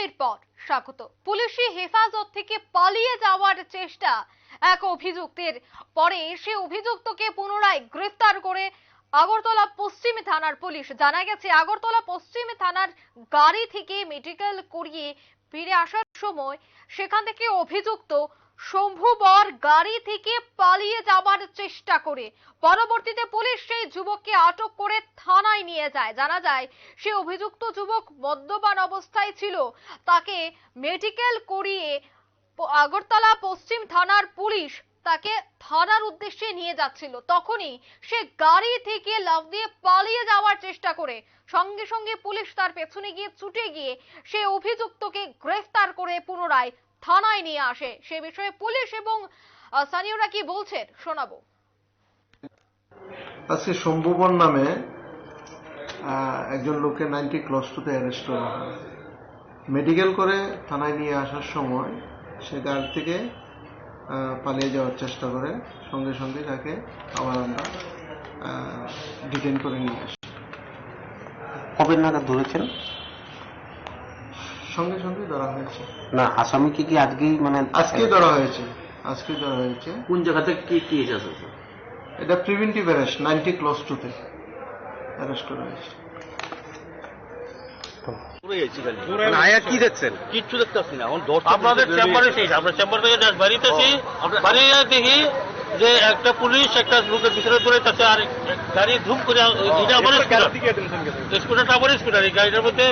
বিরতির পর। স্বাগত। পুলিশি হেফাজত থেকে পালিয়ে যাওয়ার চেষ্টা এক অভিযুক্তের। পরে সে অভিযুক্তকে পুনরায় গ্রেফতার করে আগরতলা পশ্চিম থানার পুলিশ জানা গেছে, আগরতলা পশ্চিম থানার গাড়ি থেকে মেডিকেল করিয়ে ফিরে আসার সময় সেখান থেকে অভিযুক্ত শম্ভু বর গাড়ি থেকে পালিয়ে যাওয়ার চেষ্টা করে। পরবর্তীতে পুলিশ সেই যুবককে আটক করে থানায় নিয়ে যায়। জানা যায়, সে অভিযুক্ত যুবক মদ্যপান অবস্থায় ছিল। তাকে মেডিকেল করিয়ে আগরতলা পশ্চিম থানার পুলিশ তাকে থানার উদ্দেশ্যে নিয়ে যাচ্ছিল। তখনই সে গাড়ি থেকে লাফ দিয়ে পালিয়ে যাওয়ার চেষ্টা করে। সঙ্গে সঙ্গে পুলিশ তার পেছনে গিয়ে ছুটে গিয়ে সে অভিযুক্তকে গ্রেফতার করে পুনরায় থানায় নিয়ে আসে। সে বিষয়ে পুলিশ এবং স্থানীয়রা কি বলছেন শোনাবো। আজকে শম্ভুবন নামে একজন লোককে নাইনটি ক্লস টুতে অ্যারেস্ট করা হয়। মেডিকেল করে থানায় নিয়ে আসার সময় সে গাড়ি থেকে আহ, পালিয়ে যাওয়ার চেষ্টা করে। সঙ্গে সঙ্গে তাকে আবার আমরা ডিটেন করে নিয়ে আসি। কবে নাগাদ ধরেছেন? সঙ্গে সঙ্গে ধরা হয়েছে। না আসামিকে কি কি আজকেই মানে আজকেই ধরা হয়েছে আজকে ধরা হয়েছে। কোন জায়গা থেকে কি কি এসেছে এটা প্রিভেন্টিভ অ্যারেস্ট নাইনটি ক্লস টুতে অ্যারেস্ট করা হয়েছে। মানে কি দেখছেন? কিচ্ছু দেখতে না এখন আপনাদের চেম্বারে শেষ আমরা চেম্বার থেকে বাড়িতেছি বাড়ি দেখি যে একটা পুলিশ একটা লোকের ভিতরে ধরে তাতে আর গাড়ি ধুম করে এটা আমার স্কুটার স্কুটারটা আমার স্কুটার এই গাড়িটার মধ্যে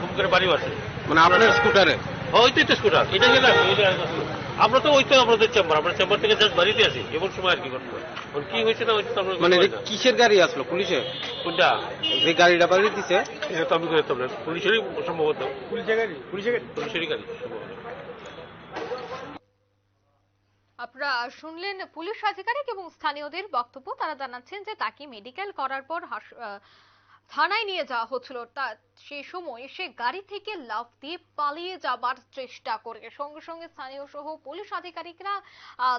ধুম করে বাড়ি আসে মানে আপনার স্কুটারে? ওই তো স্কুটার। এটা গেলে আমরা তো ওই তো আমাদের চেম্বার। আমরা চেম্বার থেকে জাস্ট বাড়িতে আছি এমন সময় আর কি করতে কি হয়েছে না তো আমরা মানে। কিসের গাড়ি আসলো? পুলিশে কোনটা? যে গাড়িটা বাড়ি দিছে? এটা তো আমি করে তো পুলিশেরই সম্ভবত। পুলিশের গাড়ি? পুলিশেরই গাড়ি আপনারা শুনলেন পুলিশ আধিকারিক এবং স্থানীয়দের বক্তব্য। তারা জানাচ্ছেন যে তাকে মেডিকেল করার পর থানায় নিয়ে যাওয়া হচ্ছিল। তা সে সময় সে গাড়ি থেকে লাফ দিয়ে পালিয়ে যাবার চেষ্টা করে। সঙ্গে সঙ্গে স্থানীয় সহ পুলিশ আধিকারিকরা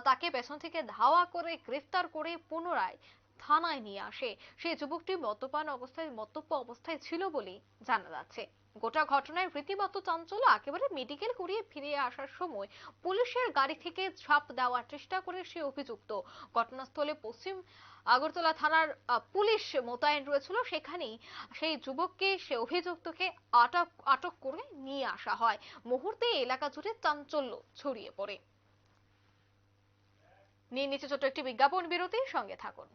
তাকে পেছন থেকে ধাওয়া করে গ্রেফতার করে পুনরায় থানায় নিয়ে আসে। সেই যুবকটি মদ্যপান অবস্থায়, মদ্যপ অবস্থায় ছিল বলে জানা যাচ্ছে। গোটা ঘটনায় রীতিমতো চাঞ্চল্য, একেবারে মেডিকেল করিয়ে ফিরে আসার সময় পুলিশের গাড়ি থেকে ঝাঁপ দেওয়ার চেষ্টা করে সে অভিযুক্ত। ঘটনাস্থলে পশ্চিম আগরতলা থানার পুলিশ মোতায়েন রয়েছিল। সেখানেই সেই যুবককে, সে অভিযুক্তকে আটক আটক করে নিয়ে আসা হয়। মুহূর্তে এলাকা জুড়ে চাঞ্চল্য ছড়িয়ে পড়ে। নিয়ে নিচে ছোট একটি বিজ্ঞাপন বিরতির সঙ্গে থাকুন।